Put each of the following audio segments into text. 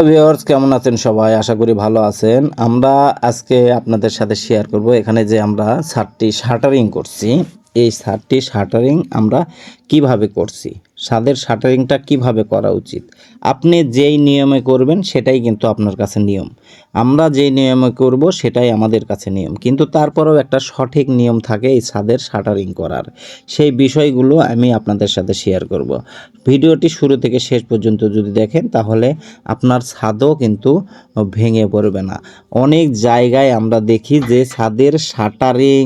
Viewers কেমন আছেন সবাই? আশা করি ভালো আছেন। আমরা আজকে আপনাদের সাথে শেয়ার করব। এখানে যে আমরা শার্টটি শাটারিং করছি, এই শার্টটি শাটারিং আমরা কীভাবে করছি? ছাদের শাটারিংটা কীভাবে করা উচিত? আপনি যেই নিয়মে করবেন সেটাই কিন্তু আপনার কাছে নিয়ম। আমরা যেই নিয়মে করব সেটাই আমাদের কাছে নিয়ম। কিন্তু তারপরেও একটা সঠিক নিয়ম থাকে এই ছাদের শাটারিং করার। সেই বিষয়গুলো আমি আপনাদের সাথে শেয়ার করব। ভিডিওটি শুরু থেকে শেষ পর্যন্ত যদি দেখেন তাহলে আপনার ছাদও কিন্তু ভেঙে পড়বে না। অনেক জায়গায় আমরা দেখি যে ছাদের শাটারিং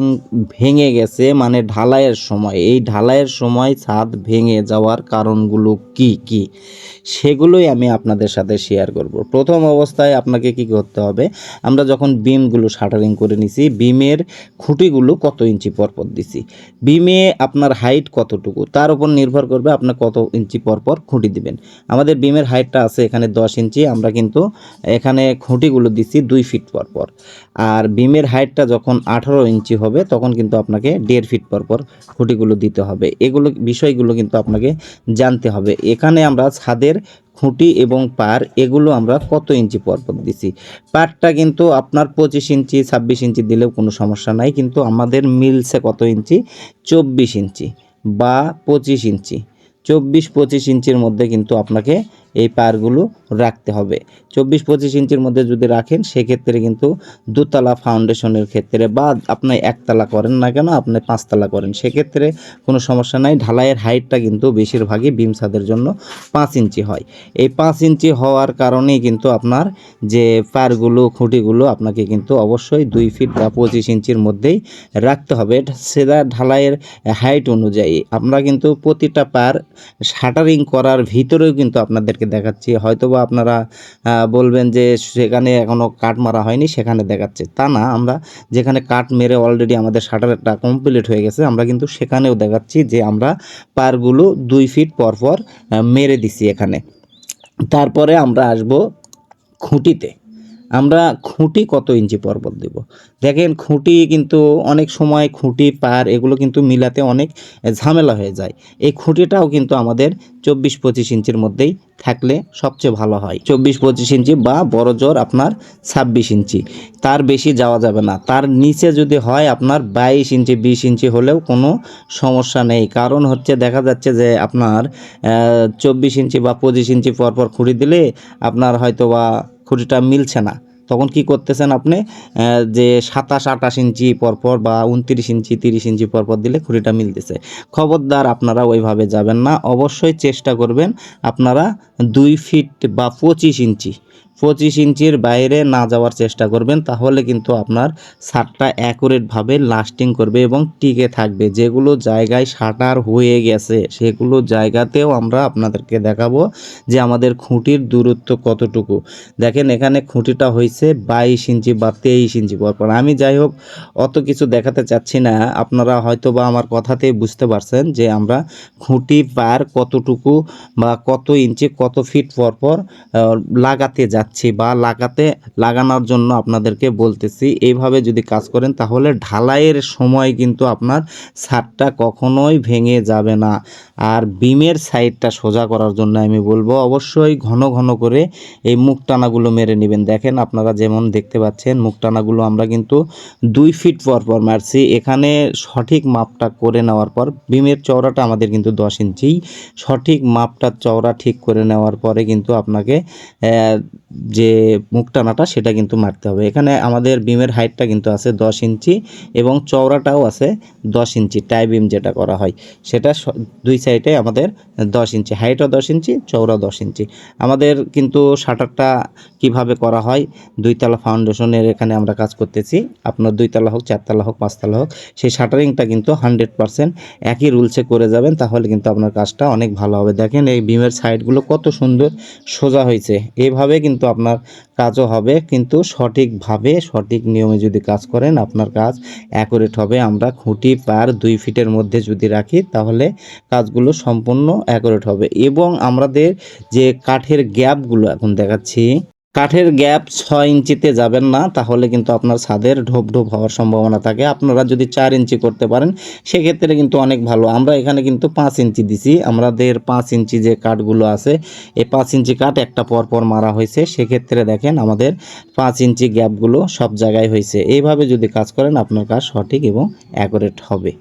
ভেঙে গেছে মানে ঢালাইয়ের সময়। এই ঢালাইয়ের সময় ছাদ ভেঙে যাওয়ার কারণগুলো কি কি? সেগুলোই আমি আপনাদের সাথে শেয়ার করব। প্রথম অবস্থায় আপনাকে কি করতে হবে, আমরা যখন বিমগুলো শাটারিং করে নিছি, বিমের খুঁটিগুলো কত ইঞ্চি পরপর দিছি। বিমে আপনার হাইট কতটুকু, তার উপর নির্ভর করবে আপনার কত ইঞ্চি পরপর খুঁটি দিবেন। আমাদের বিমের হাইটটা আছে এখানে দশ ইঞ্চি, আমরা কিন্তু এখানে খুঁটিগুলো দিচ্ছি দুই ফিট পরপর। আর বিমের হাইটটা যখন আঠারো ইঞ্চি হবে, তখন কিন্তু আপনাকে দেড় ফিট পরপর খুঁটিগুলো দিতে হবে। এগুলো বিষয়গুলো কিন্তু আপনাকে জানতে হবে। এখানে আমরা ছাদের খুঁটি এবং পার এগুলো আমরা কত ইঞ্চি পরপর দিছি? পারটা কিন্তু আপনার পঁচিশ ইঞ্চি, ছাব্বিশ ইঞ্চি দিলেও কোনো সমস্যা নাই, কিন্তু আমাদের মিলছে কত ইঞ্চি? চব্বিশ ইঞ্চি বা পঁচিশ ইঞ্চি। চব্বিশ পঁচিশ ইঞ্চির মধ্যে কিন্তু আপনাকে এই পারগুলো রাখতে হবে। চব্বিশ পঁচিশ ইঞ্চির মধ্যে যদি রাখেন, সেক্ষেত্রে কিন্তু দুতলা ফাউন্ডেশনের ক্ষেত্রে বা আপনি একতলা করেন না কেন, আপনি পাঁচতলা করেন। সেক্ষেত্রে কোনো সমস্যা নাই, ঢালাইয়ের হাইটটা কিন্তু বেশিরভাগই বিম ছাদের জন্য পাঁচ ইঞ্চি হয়। এই পাঁচ ইঞ্চি হওয়ার কারণেই কিন্তু আপনার যে পারগুলো, খুঁটিগুলো, আপনাকে কিন্তু অবশ্যই দুই ফিট বা পঁচিশ ইঞ্চির মধ্যেই রাখতে হবে। সেটা ঢালাইয়ের হাইট অনুযায়ী। আমরা কিন্তু প্রতিটা পার শাটারিং করার ভিতরেও কিন্তু আপনাদেরকে দেখাচ্ছি। হয়তোবা আপনারা বলবেন যে সেখানে এখনও কাট মারা হয়নি, সেখানে দেখাচ্ছে। তা না, আমরা যেখানে কাট মেরে অলরেডি আমাদের শাটারটা কমপ্লিট হয়ে গেছে, আমরা কিন্তু সেখানেও দেখাচ্ছি যে আমরা পারগুলো দুই ফিট পরপর পর মেরে দিছি এখানে। তারপরে আমরা আসব খুঁটিতে। আমরা খুঁটি কত ইঞ্চি পর্বত দেব? দেখেন, খুঁটি কিন্তু অনেক সময় খুঁটি, পার এগুলো কিন্তু মিলাতে অনেক ঝামেলা হয়ে যায়। এই খুঁটিটাও কিন্তু আমাদের চব্বিশ পঁচিশ ইঞ্চির মধ্যেই থাকলে সবচেয়ে ভালো হয়। চব্বিশ পঁচিশ ইঞ্চি বা বড় জোর আপনার ছাব্বিশ ইঞ্চি। তার বেশি যাওয়া যাবে না। তার নিচে যদি হয় আপনার বাইশ ইঞ্চি, বিশ ইঞ্চি হলেও কোনো সমস্যা নেই। কারণ হচ্ছে দেখা যাচ্ছে যে আপনার চব্বিশ ইঞ্চি বা পঁচিশ ইঞ্চি পরপর পর খুঁড়ি দিলে আপনার হয়তো বা খুঁটিটা মিলছে না। তখন কি করতেছেন আপনি? যে সাতাশ, আঠাশ ইঞ্চি পরপর বা উনত্রিশ ইঞ্চি, তিরিশ ইঞ্চি পরপর দিলে খুঁটিটা মিলতেছে। খবরদার আপনারা ওইভাবে যাবেন না। অবশ্যই চেষ্টা করবেন আপনারা দুই ফিট বা পঁচিশ ইঞ্চি পঁচিশ ইঞ্চির বাইরে না যাওয়ার চেষ্টা করবেন, তাহলে কিন্তু আপনার ছাদটা অ্যাকুরেটভাবে লাস্টিং করবে এবং টিকে থাকবে। যেগুলো জায়গায় শাটার হয়ে গেছে, সেগুলো জায়গাতেও আমরা আপনাদেরকে দেখাবো যে আমাদের খুঁটির দূরত্ব কতটুকু। দেখেন এখানে খুঁটিটা হয়েছে বাইশ ইঞ্চি বা তেইশ ইঞ্চি পরপর আমি যাই হোক, অত কিছু দেখাতে চাচ্ছি না। আপনারা হয়তো বা আমার কথাতেই বুঝতে পারছেন যে আমরা খুঁটি পার কতটুকু বা কত ইঞ্চি, কত ফিট পরপর লাগাতে যাচ্ছি। বা লাগাতে, লাগানোর জন্য আপনাদেরকে বলতেছি, এইভাবে যদি কাজ করেন তাহলে ঢালাইয়ের সময় কিন্তু আপনার ছাদটা কখনোই ভেঙে যাবে না। আর বিমের সাইডটা সোজা করার জন্য আমি বলব, অবশ্যই ঘন ঘন করে এই মুখ টানাগুলো মেরে নেবেন। দেখেন আপনারা যেমন দেখতে পাচ্ছেন মুখ টানাগুলো আমরা কিন্তু দুই ফিট পর পর মারছি। এখানে সঠিক মাপটা করে নেওয়ার পর, বিমের চওড়াটা আমাদের কিন্তু দশ ইঞ্চি। সঠিক মাপটা চওড়া ঠিক করে নেওয়ার পরে কিন্তু আপনাকে যে মুখ টানাটা সেটা কিন্তু মারতে হবে। এখানে আমাদের বিমের হাইটটা কিন্তু আছে দশ ইঞ্চি এবং চওড়াটাও আছে দশ ইঞ্চি, টাই বিম যেটা করা হয়। সেটা দুই সাইডে আমাদের দশ ইঞ্চি, হাইটও দশ ইঞ্চি চওড়া দশ ইঞ্চি। আমাদের কিন্তু শাটারটা কীভাবে করা হয়, দুইতলা ফাউন্ডেশনের এখানে আমরা কাজ করতেছি। আপনার দুইতলা হোক, চারতলা হোক, পাঁচতলা হোক, সেই শাটারিংটা কিন্তু হান্ড্রেড পারসেন্ট একই রুলসে করে যাবেন, তাহলে কিন্তু আপনার কাজটা অনেক ভালো হবে। দেখেন এই বিমের সাইডগুলো কত সুন্দর সোজা হয়েছে। এইভাবে কিন্তু আপনার কাজও হবে, কিন্তু সঠিকভাবে, সঠিক নিয়মে যদি কাজ করেন, আপনার কাজ অ্যাকুরেট হবে। আমরা খুঁটি পার দুই ফিটের মধ্যে যদি রাখি, তাহলে কাজগুলো সম্পূর্ণ অ্যাকুরেট হবে। এবং আমাদের যে কাঠের গ্যাপগুলো এখন দেখাচ্ছি। কাঠের গ্যাপ ছয় ইঞ্চিতে যাবেন না, তাহলে কিন্তু আপনার ছাদের ঢোপ ঢোপ হওয়ার সম্ভাবনা থাকে। আপনারা যদি চার ইঞ্চি করতে পারেন, সেক্ষেত্রে কিন্তু অনেক ভালো। আমরা এখানে কিন্তু পাঁচ ইঞ্চি দিছি। আমাদের পাঁচ ইঞ্চি যে কাঠগুলো আছে, এই পাঁচ ইঞ্চি কাঠ একটা পর পর মারা হয়েছে। সেক্ষেত্রে দেখেন আমাদের পাঁচ ইঞ্চি গ্যাপগুলো সব জায়গায় হয়েছে। এইভাবে যদি কাজ করেন, আপনার কাজ সঠিক এবং অ্যাকুরেট হবে।